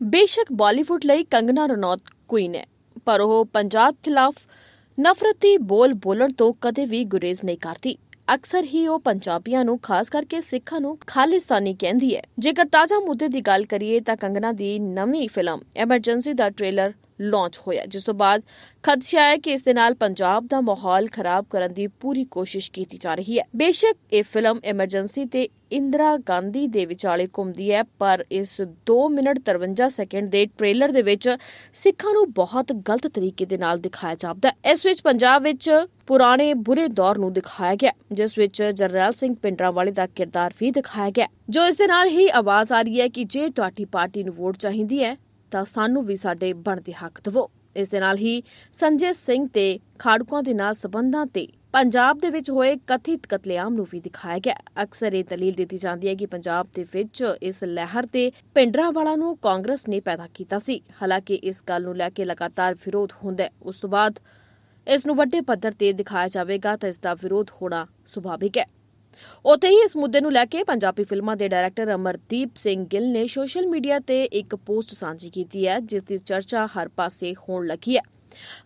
ਬੇਸ਼ੱਕ ਬਾਲੀਵੁੱਡ ਲਈ ਕੰਗਨਾ ਰਣੌਤ ਕੁਈਨ ਹੈ, ਪਰ ਉਹ ਪੰਜਾਬ ਖਿਲਾਫ ਨਫ਼ਰਤੀ ਬੋਲ ਬੋਲਣ ਤੋਂ ਕਦੇ ਵੀ ਗੁਰੇਜ਼ ਨਹੀਂ ਕਰਦੀ। ਅਕਸਰ ਹੀ ਉਹ ਪੰਜਾਬੀਆਂ ਨੂੰ, ਖਾਸ ਕਰਕੇ ਸਿੱਖਾਂ ਨੂੰ ਖਾਲਿਸਤਾਨੀ ਕਹਿੰਦੀ ਹੈ। ਜੇਕਰ ਤਾਜ਼ਾ ਮੁੱਦੇ ਦੀ ਗੱਲ ਕਰੀਏ ਤਾਂ ਕੰਗਨਾ ਦੀ ਨਵੀਂ ਫਿਲਮ ਐਮਰਜੈਂਸੀ ਦਾ ਟ੍ਰੇਲਰ ਲਾਂਚ ਹੋਇਆ ਜਿਸ ਤੋਂ ਬਾਅਦ ਖਦਸ਼ਾ ਹੈ ਕਿ ਇਸ ਦੇ ਨਾਲ ਪੰਜਾਬ ਦਾ ਮਾਹੌਲ ਖਰਾਬ ਕਰਨ ਦੀ ਪੂਰੀ ਕੋਸ਼ਿਸ਼ ਕੀਤੀ ਜਾ ਰਹੀ ਹੈ। ਬੇਸ਼ੱਕ ਇਹ ਫਿਲਮ ਐਮਰਜੈਂਸੀ ਤੇ ਇੰਦਰਾ ਗਾਂਧੀ ਦੇ ਵਿਚਾਲੇ ਘੁੰਮਦੀ ਹੈ, ਪਰ ਇਸ 2 ਮਿੰਟ 53 ਸੈਕਿੰਡ ਦੇ ਟ੍ਰੇਲਰ ਦੇ ਵਿੱਚ ਸਿੱਖਾਂ ਨੂੰ ਬਹੁਤ ਗਲਤ ਤਰੀਕੇ ਦੇ ਨਾਲ ਦਿਖਾਇਆ ਜਾਂਦਾ ਹੈ। ਇਸ ਵਿੱਚ ਪੰਜਾਬ ਵਿੱਚ ਪੁਰਾਣੇ ਬੁਰੇ ਦੌਰ ਨੂੰ ਦਿਖਾਇਆ ਗਿਆ, ਜਿਸ ਵਿੱਚ ਜਰਨੈਲ ਸਿੰਘ ਪਿੰਡਰਾਵਾਲੇ ਦਾ ਕਿਰਦਾਰ ਵੀ ਦਿਖਾਇਆ ਗਿਆ। ਜੋ ਇਸ ਦੇ ਨਾਲ ਹੀ ਆਵਾਜ਼ ਆ ਰਹੀ ਹੈ ਕਿ ਜੇ ਤੁਹਾਡੀ ਪਾਰਟੀ ਨੂੰ ਵੋਟ ਚਾਹੀਦੀ ਹੈ ਤਾਂ ਸਾਨੂੰ ਵੀ ਸਾਡੇ ਬਣਦੇ ਹੱਕ ਦਿਵੋ। ਇਸ ਦੇ ਨਾਲ ਹੀ ਸੰਜੇ ਸਿੰਘ ਤੇ ਖਾੜਕੂਆਂ ਦੇ ਨਾਲ ਸਬੰਧਾਂ ਤੇ ਪੰਜਾਬ ਦੇ ਵਿੱਚ ਹੋਏ ਕਥਿਤ ਕਤਲੇਆਮ ਨੂੰ ਵੀ ਦਿਖਾਇਆ ਗਿਆ। ਅਕਸਰ ਇਹ ਦਲੀਲ ਦਿੱਤੀ ਜਾਂਦੀ ਹੈ ਕਿ ਪੰਜਾਬ ਦੇ ਵਿੱਚ ਇਸ ਲਹਿਰ ਤੇ ਪਿੰਡਰਾਵਾਲਾ ਨੂੰ ਕਾਂਗਰਸ ਨੇ ਪੈਦਾ ਕੀਤਾ ਸੀ। ਹਾਲਾਂਕਿ ਇਸ ਗੱਲ ਨੂੰ ਲੈ ਕੇ ਲਗਾਤਾਰ ਵਿਰੋਧ ਹੁੰਦਾ ਹੈ। ਉਸ ਤੋਂ ਬਾਅਦ ਇਸ ਨੂੰ ਵੱਡੇ ਪੱਧਰ ਤੇ ਦਿਖਾਇਆ ਜਾਵੇਗਾ ਤਾਂ ਇਸ ਦਾ ਵਿਰੋਧ ਹੋਣਾ ਸੁਭਾਵਿਕ ਹੈ। ਉਥੇ ਹੀ ਇਸ ਮੁੱਦੇ ਨੂੰ ਲੈ ਕੇ ਪੰਜਾਬੀ ਫਿਲਮਾਂ ਦੇ ਡਾਇਰੈਕਟਰ ਅਮਰਦੀਪ ਸਿੰਘ ਗਿੱਲ ਨੇ ਸੋਸ਼ਲ ਮੀਡੀਆ ਤੇ ਇੱਕ ਪੋਸਟ ਸਾਂਝੀ ਕੀਤੀ ਹੈ, ਜਿਸ ਦੀ ਚਰਚਾ ਹਰ ਪਾਸੇ ਹੋਣ ਲੱਗੀ ਹੈ।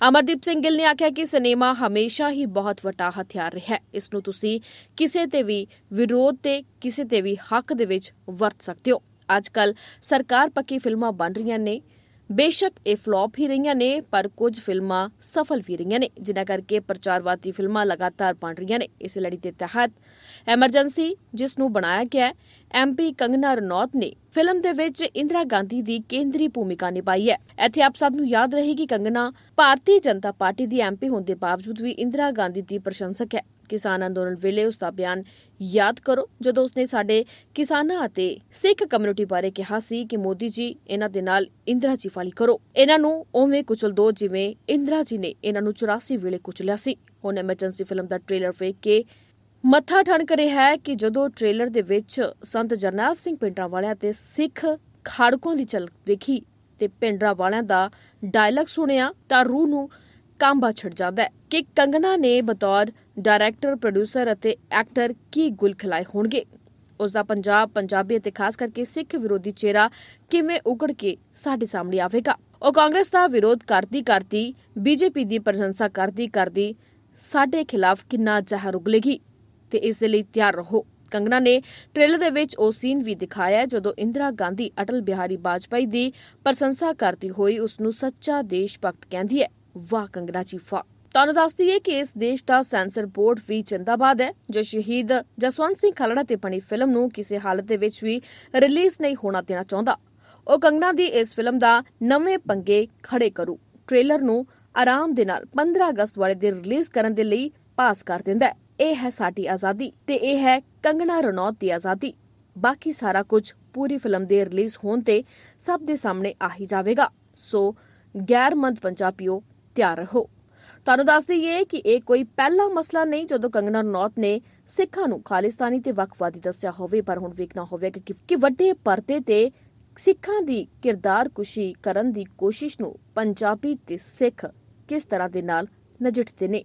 ਅਮਰਦੀਪ ਸਿੰਘ ਗਿੱਲ ਨੇ ਆਖਿਆ ਕਿ ਸਿਨੇਮਾ ਹਮੇਸ਼ਾ ਹੀ ਬਹੁਤ ਵੱਡਾ ਹਥਿਆਰ ਰਿਹਾ ਹੈ। ਇਸ ਨੂੰ ਤੁਸੀਂ ਕਿਸੇ ਤੇ ਵੀ ਵਿਰੋਧ ਤੇ ਕਿਸੇ ਤੇ ਵੀ ਹੱਕ ਦੇ ਵਿੱਚ ਵਰਤ ਸਕਦੇ ਹੋ। ਅੱਜ ਕੱਲ ਸਰਕਾਰ ਪੱਕੀ ਫਿਲਮਾਂ ਬਣ ਰਹੀਆਂ ਨੇ। ਬੇਸ਼ੱਕ ਇਹ ਫਲॉप ਹੀ ਰਹੀਆਂ ਨੇ, ਪਰ ਕੁਝ ਫਿਲਮਾਂ ਸਫਲ ਵੀ ਰਹੀਆਂ ਨੇ, ਜਿਨ੍ਹਾਂ ਕਰਕੇ ਪ੍ਰਚਾਰਵਾਦੀ ਫਿਲਮਾਂ ਲਗਾਤਾਰ ਬਣ ਰਹੀਆਂ ਨੇ। ਇਸ ਲੜੀ ਦੇ ਤਹਿਤ ਐਮਰਜੈਂਸੀ ਜਿਸ ਨੂੰ ਬਣਾਇਆ ਗਿਆ ਹੈ ਐਮਪੀ ਕੰਗਨਾ ਰਣੌਤ ਨੇ ਫਿਲਮ ਦੇ ਵਿੱਚ ਇੰਦਰਾ ਗਾਂਧੀ ਦੀ ਕੇਂਦਰੀ ਭੂਮਿਕਾ ਨਿਭਾਈ ਹੈ। ਇੱਥੇ ਆਪ ਸਭ ਨੂੰ ਯਾਦ ਰਹੇਗੀ ਕੰਗਨਾ। ਭਾਰਤੀ ਜਨਤਾ ਪਾਰਟੀ ਦੀ ਐਮਪੀ ਹੋਣ ਦੇ ਬਾਵਜੂਦ ਵੀ ਇੰਦਰਾ ਗਾਂਧੀ ਦੀ ਪ੍ਰਸ਼ੰਸਕ ਹੈ। ਕਿਸਾਨ ਅੰਦੋਲਨ ਵੇਲੇ ਉਸ ਦਾ ਬਿਆਨ ਯਾਦ ਕਰੋ, ਜਦੋਂ ਉਸਨੇ ਸਾਡੇ ਕਿਸਾਨਾਂ ਅਤੇ ਸਿੱਖ ਕਮਿਊਨਿਟੀ ਬਾਰੇ ਕਿਹਾ ਸੀ ਕਿ ਮੋਦੀ ਜੀ, ਇਹਨਾਂ ਦੇ ਨਾਲ ਇੰਦਰਾ ਜੀ ਵਾਲੀ ਕਰੋ। ਇਹਨਾਂ ਨੂੰ ਉਵੇਂ ਕੁਚਲ ਦੋ ਜਿਵੇਂ ਇੰਦਰਾ ਜੀ ਨੇ ਇਹਨਾਂ ਨੂੰ 84 ਵੇਲੇ ਕੁਚਲਿਆ ਸੀ। ਹੁਣ ਐਮਰਜੈਂਸੀ ਫਿਲਮ ਦਾ ਟ੍ਰੇਲਰ ਵੇਖ ਕੇ ਮੱਥਾ ਠਣਕ ਰਿਹਾ ਹੈ ਕਿ ਜਦੋਂ ਟ੍ਰੇਲਰ ਦੇ ਵਿੱਚ ਸੰਤ ਜਰਨੈਲ ਸਿੰਘ ਪਿੰਡਰਾਂ ਵਾਲਿਆਂ ਤੇ ਸਿੱਖ ਖਾੜਕੂਆਂ ਦੀ ਚਲ ਵੇਖੀ ਤੇ ਪਿੰਡਰਾਂ ਵਾਲਿਆਂ ਦਾ ਡਾਇਲੌਗ ਸੁਣਿਆ ਤਾਂ ਰੂਹ ਨੂੰ ਕਾਂਬਾ ਛੱਡ ਜਾਂਦਾ ਹੈ ਕਿ ਕੰਗਨਾ ਨੇ ਬਤੌਰ ਡਾਇਰੈਕਟਰ ਪ੍ਰੋਡਿਊਸਰ ਅਤੇ ਐਕਟਰ ਕੀ ਗੁਲ ਖਿਲਾਏ ਹੋਣਗੇ? ਉਸ ਦਾ ਪੰਜਾਬ, ਪੰਜਾਬੀ ਅਤੇ ਖਾਸ ਕਰਕੇ ਸਿੱਖ ਵਿਰੋਧੀ ਚਿਹਰਾ ਕਿਵੇਂ ਉਗੜ ਕੇ ਸਾਡੇ ਸਾਹਮਣੇ ਆਵੇਗਾ? ਉਹ ਕਾਂਗਰਸ ਦਾ ਵਿਰੋਧ ਕਰਦੀ ਕਰਦੀ ਬੀਜੇਪੀ ਦੀ ਪ੍ਰਸ਼ੰਸਾ ਕਰਦੀ ਕਰਦੀ ਸਾਡੇ ਖਿਲਾਫ ਕਿੰਨਾ ਜ਼ਹਿਰ ਉਗਲੇਗੀ? ਤੇ ਇਸ ਦੇ ਲਈ ਤਿਆਰ ਰਹੋ। ਕੰਗਨਾ ਨੇ ਟ੍ਰੇਲਰ ਦੇ ਵਿੱਚ ਉਹ ਸੀਨ ਵੀ ਦਿਖਾਇਆ ਜਦੋਂ ਇੰਦਰਾ ਗਾਂਧੀ ਅਟਲ ਬਿਹਾਰੀ ਵਾਜਪਾਈ ਦੀ ਪ੍ਰਸ਼ੰਸਾ ਕਰਦੀ ਹੋਈ ਉਸ ਨੂੰ ਸੱਚਾ ਦੇਸ਼ ਭਗਤ ਕਹਿੰਦੀ ਹੈ। ਵਾਹ ਕੰਗਨਾ ਜੀ, ਵਾਹ। ਤੁਹਾਨੂੰ ਦੱਸ ਦਈਏ ਕਿ ਇਸ ਦੇਸ਼ ਦਾ ਸੈਂਸਰ ਬੋਰਡ ਵੀ ਚਿੰਦਾਬਾਦ ਹੈ, ਜੋ ਸ਼ਹੀਦ ਜਸਵੰਤ ਸਿੰਘ ਖਾਲੜਾ ਤੇ ਬਣੀ ਫਿਲਮ ਨੂੰ ਕਿਸੇ ਹਾਲਤ ਦੇ ਵਿੱਚ ਵੀ ਰਿਲੀਜ਼ ਨਹੀਂ ਹੋਣਾ ਦੇਣਾ ਚਾਹੁੰਦਾ। ਉਹ ਕੰਗਨਾ ਦੀ ਇਸ ਫਿਲਮ ਦਾ ਨਵੇਂ ਪੰਗੇ ਖੜੇ ਕਰੂ। ਟ੍ਰੇਲਰ ਨੂੰ ਆਰਾਮ ਦੇ ਨਾਲ 15 ਅਗਸਤ ਵਾਲੇ ਦਿਨ ਰਿਲੀਜ਼ ਕਰਨ ਦੇ ਲਈ ਪਾਸ ਕਰ ਦਿੰਦਾ ਹੈ। ਇਹ ਹੈ ਸਾਡੀ ਆਜ਼ਾਦੀ ਤੇ ਇਹ ਹੈ ਕੰਗਣਾ ਰਣੌਤ ਦੀ ਆਜ਼ਾਦੀ। ਬਾਕੀ ਸਾਰਾ ਕੁਝ ਪੂਰੀ ਫਿਲਮ ਦੇ ਰਿਲੀਜ਼ ਹੋਣ ਤੇ ਸਭ ਦੇ ਸਾਹਮਣੇ ਆ ਹੀ ਜਾਵੇਗਾ। ਸੋ ਗੈਰਮੰਦ ਪੰਜਾਬੀਓ, ਤਿਆਰ ਰਹੋ। ਤੁਹਾਨੂੰ ਦੱਸ ਦਈਏ ਕਿ ਇਹ ਕੋਈ ਪਹਿਲਾ ਮਸਲਾ ਨਹੀਂ ਜਦੋਂ ਕੰਗਨਾ ਰਣੌਤ ਨੇ ਸਿੱਖਾਂ ਨੂੰ ਖਾਲਿਸਤਾਨੀ ਤੇ ਵੱਖਵਾਦੀ ਦੱਸਿਆ ਹੋਵੇ, ਪਰ ਹੁਣ ਵੇਖਣਾ ਹੋਵੇਗਾ ਕਿ ਵੱਡੇ ਪਰਦੇ ਤੇ ਸਿੱਖਾਂ ਦੀ ਕਿਰਦਾਰ ਕੁਸ਼ੀ ਕਰਨ ਦੀ ਕੋਸ਼ਿਸ਼ ਨੂੰ ਪੰਜਾਬੀ ਤੇ ਸਿੱਖ ਕਿਸ ਤਰ੍ਹਾਂ ਦੇ ਨਾਲ ਨਜਿੱਠਦੇ ਨੇ।